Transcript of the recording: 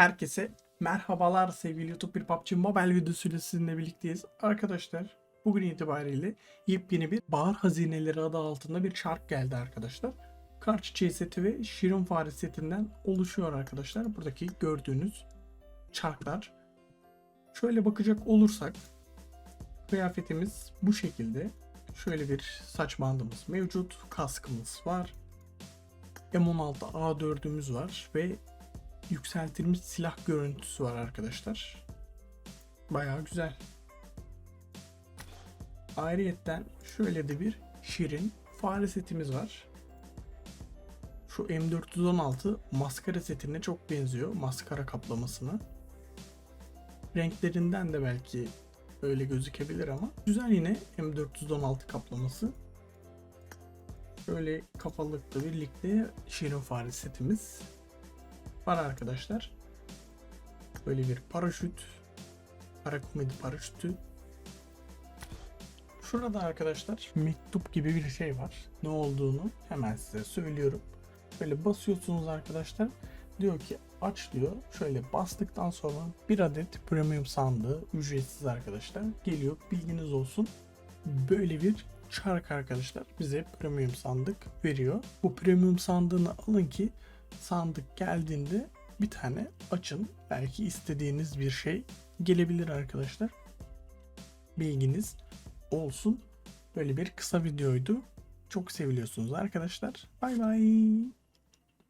Herkese merhabalar sevgili YouTube bir PUBG Mobile videosuyla sizinle birlikteyiz. Arkadaşlar bugün itibariyle yepyeni bir Bahar Hazineleri adı altında bir şark geldi arkadaşlar. Kar çiçeği seti ve şirin fare setinden oluşuyor arkadaşlar. Buradaki gördüğünüz çarklar. Şöyle bakacak olursak kıyafetimiz bu şekilde. Şöyle bir saç bandımız mevcut. Kaskımız var. M16 A4'ümüz var ve yükseltilmiş silah görüntüsü var arkadaşlar. Bayağı güzel. Ayrıyetten şöyle de bir şirin fare setimiz var. Şu M416 maskara setine çok benziyor. Maskara kaplamasına. Renklerinden de belki öyle gözükebilir ama güzel yine M416 kaplaması. Şöyle kafalıkla birlikte şirin fare setimiz var arkadaşlar. Böyle bir paraşüt. Parakomedi paraşütü. Şurada arkadaşlar mektup gibi bir şey var. Ne olduğunu hemen size söylüyorum. Böyle basıyorsunuz arkadaşlar. Diyor ki aç diyor. Şöyle bastıktan sonra bir adet premium sandığı ücretsiz arkadaşlar geliyor. Bilginiz olsun. Böyle bir çark arkadaşlar bize premium sandık veriyor. Bu premium sandığını alın ki sandık geldiğinde bir tane açın. Belki istediğiniz bir şey gelebilir arkadaşlar. Bilginiz olsun. Böyle bir kısa videoydu. Çok seviliyorsunuz arkadaşlar. Bay bay.